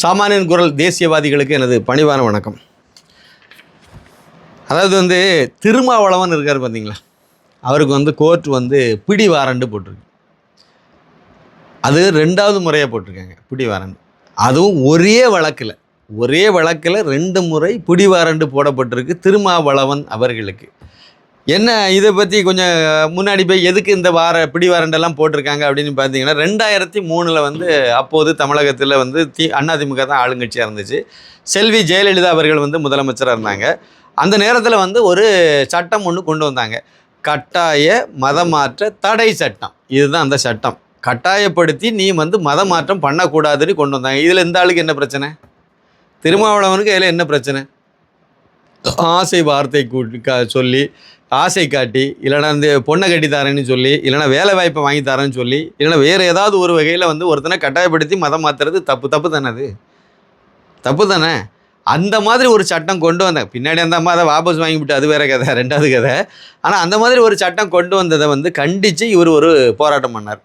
சாமானியன் குரல் தேசியவாதிகளுக்கு எனது பணிவான வணக்கம். அதாவது வந்து திருமாவளவன் இருக்கார் பார்த்தீங்களா அவருக்கு வந்து கோர்ட் வந்து பிடி வாரண்டு போட்டிருக்கு. அது ரெண்டாவது முறையாக போட்டிருக்காங்க பிடி வாரண்டு. அதுவும் ஒரே வழக்கில் ஒரே வழக்கில் ரெண்டு முறை பிடி வாரண்டு போடப்பட்டிருக்கு திருமாவளவன் அவர்களுக்கு. என்ன இதை பற்றி கொஞ்சம் முன்னாடி போய் எதுக்கு இந்த வார பிடி வாரண்டெல்லாம் போட்டிருக்காங்க அப்படின்னு பார்த்தீங்கன்னா ரெண்டாயிரத்தி மூணில் வந்து அப்போது தமிழகத்தில் வந்து தி அதிமுக தான் ஆளுங்கட்சியாக இருந்துச்சு. செல்வி ஜெயலலிதா அவர்கள் வந்து முதலமைச்சராக இருந்தாங்க. அந்த நேரத்தில் வந்து ஒரு சட்டம் ஒன்று கொண்டு வந்தாங்க. கட்டாய மதமாற்ற தடை சட்டம். இதுதான் அந்த சட்டம். கட்டாயப்படுத்தி நீ வந்து மதமாற்றம் பண்ணக்கூடாதுன்னு கொண்டு வந்தாங்க. இதில் இந்த ஆளுக்கு என்ன பிரச்சனை? திருமாவளவனுக்கு இதில் என்ன பிரச்சனை? ஆசை வார்த்தை கூட்டி கா சொல்லி ஆசை காட்டி இல்லைனா இந்த பொண்ணை கட்டி தரேன்னு சொல்லி இல்லைனா வேலை வாய்ப்பை வாங்கி தரேன்னு சொல்லி இல்லைனா வேறு ஏதாவது ஒரு வகையில் வந்து ஒருத்தனை கட்டாயப்படுத்தி மதம் மாற்றுறது தப்பு தப்பு தானே அது? தப்பு தானே? அந்த மாதிரி ஒரு சட்டம் கொண்டு வந்தேன் பின்னாடி அந்த அம்மா அதை வாபஸ் வாங்கிவிட்டு அது வேறு கதை ரெண்டாவது கதை. ஆனால் அந்த மாதிரி ஒரு சட்டம் கொண்டு வந்ததை வந்து கண்டித்து இவர் ஒரு போராட்டம் பண்ணார்.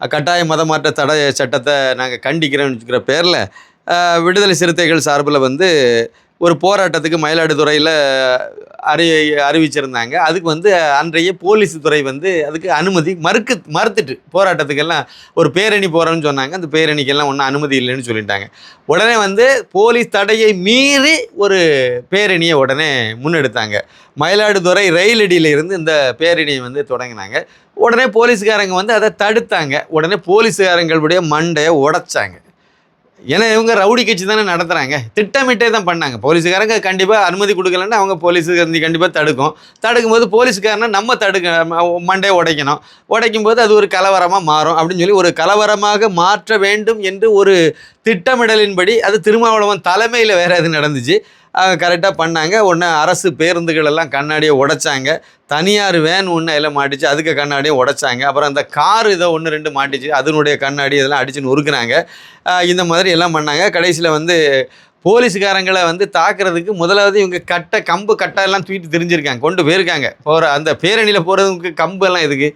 கட்டாய மதமாற்ற தடை சட்டத்தை நாங்கள் கண்டிக்கிறோம்னு வச்சுக்கிற பேரில் விடுதலை சிறுத்தைகள் சார்பில் வந்து ஒரு போராட்டத்துக்கு மயிலாடுதுறையில் அறி அறிவிச்சிருந்தாங்க. அதுக்கு வந்து அன்றைய போலீஸ் துறை வந்து அதுக்கு அனுமதி மறுக்கு மறுத்துட்டு போராட்டத்துக்கெல்லாம் ஒரு பேரணி போகிறோன்னு சொன்னாங்க. அந்த பேரணிக்கெல்லாம் ஒன்றும் அனுமதி இல்லைன்னு சொல்லிட்டாங்க. உடனே வந்து போலீஸ் தடையை மீறி ஒரு பேரணியை உடனே முன்னெடுத்தாங்க. மயிலாடுதுறை ரயில் இருந்து இந்த பேரணியை வந்து தொடங்கினாங்க. உடனே போலீஸ்காரங்க வந்து அதை தடுத்தாங்க. உடனே போலீஸ்காரங்களுடைய மண்டையை உடைச்சாங்க. ஏன்னா இவங்க ரவுடி கட்சி தானே நடத்துகிறாங்க திட்டமிட்டே தான் பண்ணாங்க. போலீஸுக்காரங்க கண்டிப்பாக அனுமதி கொடுக்கலன்னா அவங்க போலீஸுக்கு கண்டிப்பாக தடுக்கும் தடுக்கும். போது போலீஸுக்காரனை நம்ம தடுக்க மண்டையை உடைக்கணும். உடைக்கும் போது அது ஒரு கலவரமாக மாறும் அப்படின்னு சொல்லி ஒரு கலவரமாக மாற்ற வேண்டும் என்று ஒரு திட்டமிடலின்படி அது திருமாவளவன் தலைமையில் வேறு அது நடந்துச்சு. கரெக்டாக பண்ணாங்க. ஒன்று அரசு பேருந்துகள் எல்லாம் கண்ணாடியை உடைச்சாங்க. தனியார் வேன் ஒன்று எல்லாம் மாட்டிச்சு. அதுக்கு கண்ணாடியை உடைச்சாங்க. அப்புறம் அந்த கார் இதை ஒன்று ரெண்டு மாட்டிச்சு. அதனுடைய கண்ணாடி இதெல்லாம் அடிச்சுன்னு உருக்குனாங்க இந்த மாதிரி எல்லாம் பண்ணாங்க. கடைசியில் வந்து போலீஸ்காரங்களை வந்து தாக்குறதுக்கு முதலாவது இவங்க கட்டை கம்பு கட்டை எல்லாம் தூக்கிட்டு தெரிஞ்சிருக்காங்க. கொண்டு போயிருக்காங்க. போகிற அந்த பேரணியில் போகிறதுக்கு கம்பு எல்லாம் இதுக்கு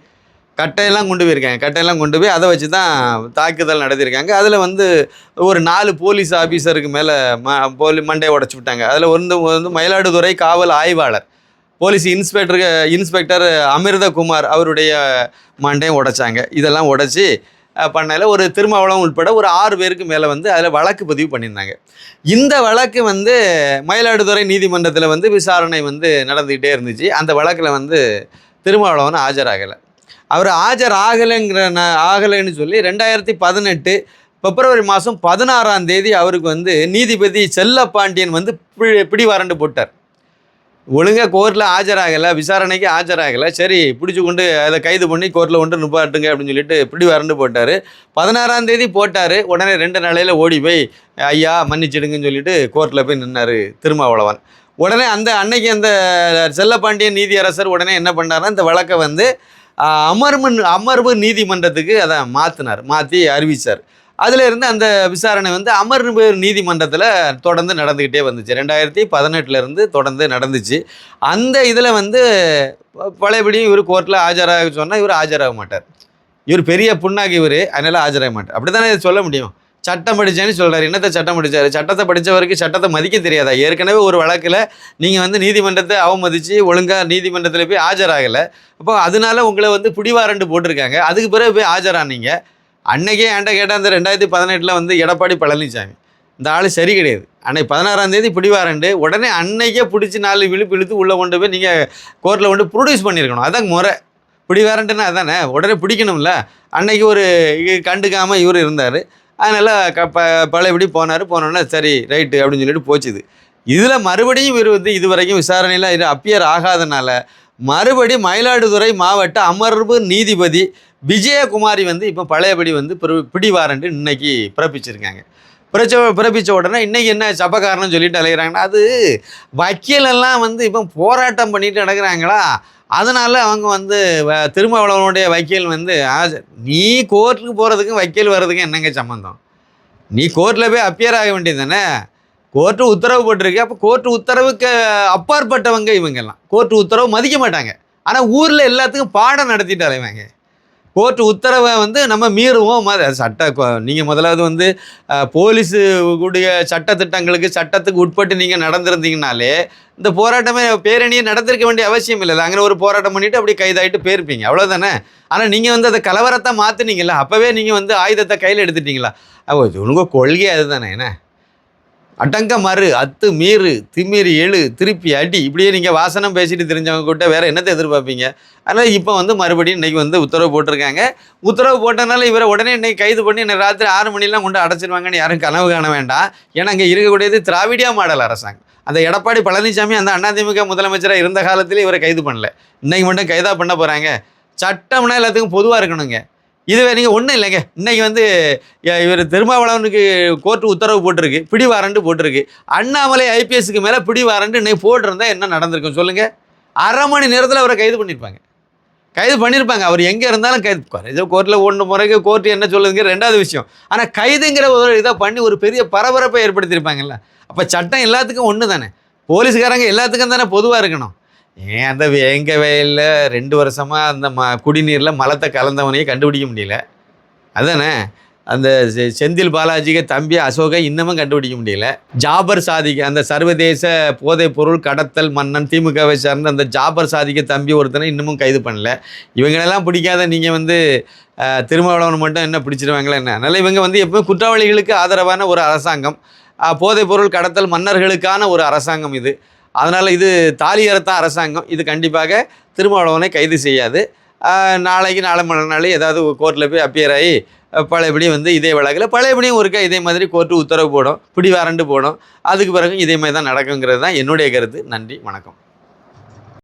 கட்டையெல்லாம் கொண்டு போயிருக்காங்க. கட்டையெல்லாம் கொண்டு போய் அதை வச்சு தான் தாக்குதல் நடத்தியிருக்காங்க. அதில் வந்து ஒரு நாலு போலீஸ் ஆஃபீஸருக்கு மேலே ம போலி மண்டையை உடச்சி விட்டாங்க. அதில் வந்து வந்து மயிலாடுதுறை காவல் ஆய்வாளர் போலீஸ் இன்ஸ்பெக்டருக்கு இன்ஸ்பெக்டர் அமிர்தகுமார் அவருடைய மண்டையும் உடைச்சாங்க. இதெல்லாம் உடைச்சி பண்ணையில் ஒரு திருமாவளம் உட்பட ஒரு ஆறு பேருக்கு மேலே வந்து அதில் வழக்கு பதிவு பண்ணியிருந்தாங்க. இந்த வழக்கு வந்து மயிலாடுதுறை நீதிமன்றத்தில் வந்து விசாரணை வந்து நடந்துக்கிட்டே இருந்துச்சு. அந்த வழக்கில் வந்து திருமாவளவன் ஆஜராகலை. அவர் ஆஜர் ஆகலைங்கிற ந- ஆகலைன்னு சொல்லி ரெண்டாயிரத்தி பதினெட்டு பிப்ரவரி மாதம் பதினாறாம் தேதி அவருக்கு வந்து நீதிபதி செல்லப்பாண்டியன் வந்து பி- பிடி போட்டார். ஒழுங்காக கோர்ட்டில் ஆஜராகலை விசாரணைக்கு ஆஜராகலை சரி பிடிச்சி கொண்டு அதை கைது பண்ணி கோர்ட்டில் கொண்டு நிப்பாட்டுங்க அப்படின்னு சொல்லிட்டு பிடி வரண்டு போட்டார். பதினாறாம் தேதி போட்டார் உடனே ரெண்டு நாளையில் ஓடி போய் ஐயா மன்னிச்சிடுங்கன்னு சொல்லிட்டு கோர்ட்டில் போய் நின்னார் திருமாவளவன். உடனே அந்த அன்னைக்கு அந்த செல்லப்பாண்டியன் நீதியரசர் உடனே என்ன பண்ணாருன்னா இந்த வழக்கை வந்து அமர்வு அமர்வு நீதிமன்றத்துக்கு அதை மாற்றினார் மாற்றி அறிவித்தார் அதில் இருந்து அந்த விசாரணை வந்து அமர்வு நீதிமன்றத்தில் தொடர்ந்து நடந்துக்கிட்டே வந்துச்சு. ரெண்டாயிரத்தி பதினெட்டுலேருந்து தொடர்ந்து நடந்துச்சு. அந்த இதில் வந்து பழையபடியும் இவர் கோர்ட்டில் ஆஜராக சொன்னால் இவர் ஆஜராக மாட்டார். இவர் பெரிய புண்ணாக்கு இவர் அதனால் ஆஜராக மாட்டார். அப்படி தானே சொல்ல முடியும்? சட்டம் படித்தேன்னு சொல்கிறார் என்னத்தை சட்டம் படித்தார் சட்டத்தை படித்தவருக்கு சட்டத்தை மதிக்க தெரியாதா? ஏற்கனவே ஒரு வழக்கில் நீங்கள் வந்து நீதிமன்றத்தை அவமதித்து ஒழுங்காக நீதிமன்றத்தில் போய் ஆஜராகலை. அப்போ அதனால உங்களை வந்து பிடிவாரண்டு போட்டிருக்காங்க. அதுக்கு பிறகு போய் ஆஜரானீங்க. அன்னைக்கே என்கிட்ட கேட்டால் அந்த ரெண்டாயிரத்தி பதினெட்டில் வந்து எடப்பாடி பழனிசாமி இந்த ஆள் சரி கிடையாது. அன்னைக்கு பதினாறாம் தேதி பிடிவாரண்டு உடனே அன்னைக்கே பிடிச்சி நாலு விழுப்பு இழுத்து உள்ளே கொண்டு போய் நீங்கள் கோர்ட்டில் கொண்டு ப்ரொடியூஸ் பண்ணியிருக்கணும். அதான் முறை. பிடிவாரண்டுன்னா அதானே? உடனே பிடிக்கணும்ல. அன்னைக்கு ஒரு கண்டுக்காமல் இவர் இருந்தார். அதனால் க ப பழையபடி போனார். போனோன்னே சரி ரைட்டு அப்படின்னு சொல்லிட்டு போச்சுது. இதில் மறுபடியும் இவர் வந்து இது வரைக்கும் விசாரணையில் இது அப்பியர் ஆகாதனால மறுபடி மயிலாடுதுறை மாவட்ட அமர்வு நீதிபதி விஜயகுமாரி வந்து இப்போ பழையபடி வந்து பிற- பிடிவாரண்டு இன்னைக்கு பிறப்பிச்சிருக்காங்க. பிறச்ச பிறப்பிச்ச உடனே இன்னைக்கு என்ன சப்பக்காரன்னு சொல்லிட்டு அலைகிறாங்கன்னா அது வக்கீலெல்லாம் வந்து இப்போ போராட்டம் பண்ணிட்டு நடக்கிறாங்களா? அதனால் அவங்க வந்து வ- திருமாவளவனுடைய வக்கீல் வந்து நீ கோர்ட்டுக்கு போகிறதுக்கும் வக்கீல் வர்றதுக்கும் என்னங்க சம்மந்தம் நீ கோர்ட்டில் போய் அப்பியர் ஆக வேண்டியது தானே? கோர்ட்டு உத்தரவு போட்டிருக்கு. அப்போ கோர்ட்டு உத்தரவுக்கு அப்பாற்பட்டவங்க இவங்கெல்லாம். கோர்ட்டு உத்தரவு மதிக்க மாட்டாங்க. ஆனால் ஊரில் எல்லாத்துக்கும் பாடம் நடத்திட்டு அலைவாங்க கோர்ட் உத்தரவை வந்து நம்ம மீறுவோம். சட்ட நீங்கள் முதலாவது வந்து போலீஸு கூடிய சட்ட திட்டங்களுக்கு சட்டத்துக்கு உட்பட்டு நீங்கள் நடந்திருந்தீங்கனாலே இந்த போராட்டமே பேரணியை நடந்திருக்க வேண்டிய அவசியம் இல்லை. அங்கே ஒரு போராட்டம் பண்ணிட்டு அப்படி கைதாகிட்டு போயிருப்பீங்க. அவ்வளோதானே ஆனால் நீங்கள் வந்து அதை கலவரத்தை மாற்றினீங்களா அப்போவே நீங்கள் வந்து ஆயுதத்தை கையில் எடுத்துட்டீங்களா? அப்போ உங்கள் கொள்கை அதுதானே என்ன? அடங்க மறு அத்து மீறு திமிரு எழு திருப்பி அடி. இப்படியே நீங்கள் வாசனம் பேசிட்டு தெரிஞ்சவங்க கிட்ட வேறு என்னத்தை எதிர்பார்ப்பீங்க? அதனால் இப்போ வந்து மறுபடியும் இன்னைக்கு வந்து உத்தரவு போட்டிருக்காங்க. உத்தரவு போட்டனால இவரை உடனே இன்றைக்கி கைது பண்ணி இன்னும் ராத்திரி ஆறு மணிலாம் கொண்டு அடைச்சிருவாங்கன்னு யாரும் கனவு காண வேண்டாம். ஏன்னா அங்கே இருக்கக்கூடியது திராவிடியா மாடல் அரசாங்கம். அந்த எடப்பாடி பழனிசாமி அந்த அதிமுக முதலமைச்சராக இருந்த காலத்திலே இவரை கைது பண்ணல. இன்றைக்கி மட்டும் கைதாக பண்ண போகிறாங்க சட்டம்னா எல்லாத்துக்கும் பொதுவாக இருக்கணுங்க. இதுவே நீங்கள் ஒன்றும் இல்லைங்க. இன்றைக்கி வந்து இவர் திருமாவளவனுக்கு கோர்ட்டு உத்தரவு போட்டிருக்கு. பிடி வாரண்டு போட்டிருக்கு. அண்ணாமலை ஐபிஎஸ்க்கு மேலே பிடி வாரண்டு இன்னைக்கு போட்டிருந்தா என்ன நடந்திருக்கும் சொல்லுங்கள் அரை மணி நேரத்தில் அவரை கைது பண்ணியிருப்பாங்க கைது பண்ணியிருப்பாங்க அவர் எங்கே இருந்தாலும் கைது. ஏதோ கோர்ட்டில் ஒன்று முறைக்கு கோர்ட்டு என்ன சொல்லுதுங்க ரெண்டாவது விஷயம். ஆனால் கைதுங்கிற ஒரு இதை பண்ணி ஒரு பெரிய பரபரப்பை ஏற்படுத்தியிருப்பாங்கல்ல. அப்போ சட்டம் எல்லாத்துக்கும் ஒன்று தானே போலீஸ்காரங்க எல்லாத்துக்கும் தானே பொதுவாக இருக்கணும். ஏன் அந்த வேங்க வயலில் ரெண்டு வருஷமாக அந்த ம குடிநீரில் மலத்தை கலந்தவனையே கண்டுபிடிக்க முடியல. அதானே? அந்த செ- செந்தில் பாலாஜிக்கு தம்பி அசோகை இன்னமும் கண்டுபிடிக்க முடியல. ஜாபர் சாதிக்கு அந்த சர்வதேச போதைப் பொருள் கடத்தல் மன்னன் திமுகவை சார்ந்த அந்த ஜாபர் சாதிக்கு தம்பி ஒருத்தனை இன்னமும் கைது பண்ணல. இவங்களெல்லாம் பிடிக்காத நீங்கள் வந்து திருமாவளவன் மட்டும் என்ன பிடிச்சிருவாங்களா என்ன? அதனால் இவங்க வந்து எப்பவுமே குற்றவாளிகளுக்கு ஆதரவான ஒரு அரசாங்கம். போதைப் பொருள் கடத்தல் மன்னர்களுக்கான ஒரு அரசாங்கம் இது. அதனால் இது தாலி அறுத்த அரசாங்கம். இது கண்டிப்பாக திருமாவளவனை கைது செய்யாது. நாளைக்கு நாளை மறுநாள் ஏதாவது கோர்ட்டில் போய் அப்பியர் ஆகி அஹ் பழையபடி வந்து இதே வழக்கில் பழையபடியும் ஒருக்கா இதே மாதிரி கோர்ட்டு உத்தரவு போடும் பிடி வாரண்டு போடும். அதுக்கு பிறகு இதே மாதிரி தான் நடக்குங்கிறது தான் என்னுடைய கருத்து. நன்றி வணக்கம்.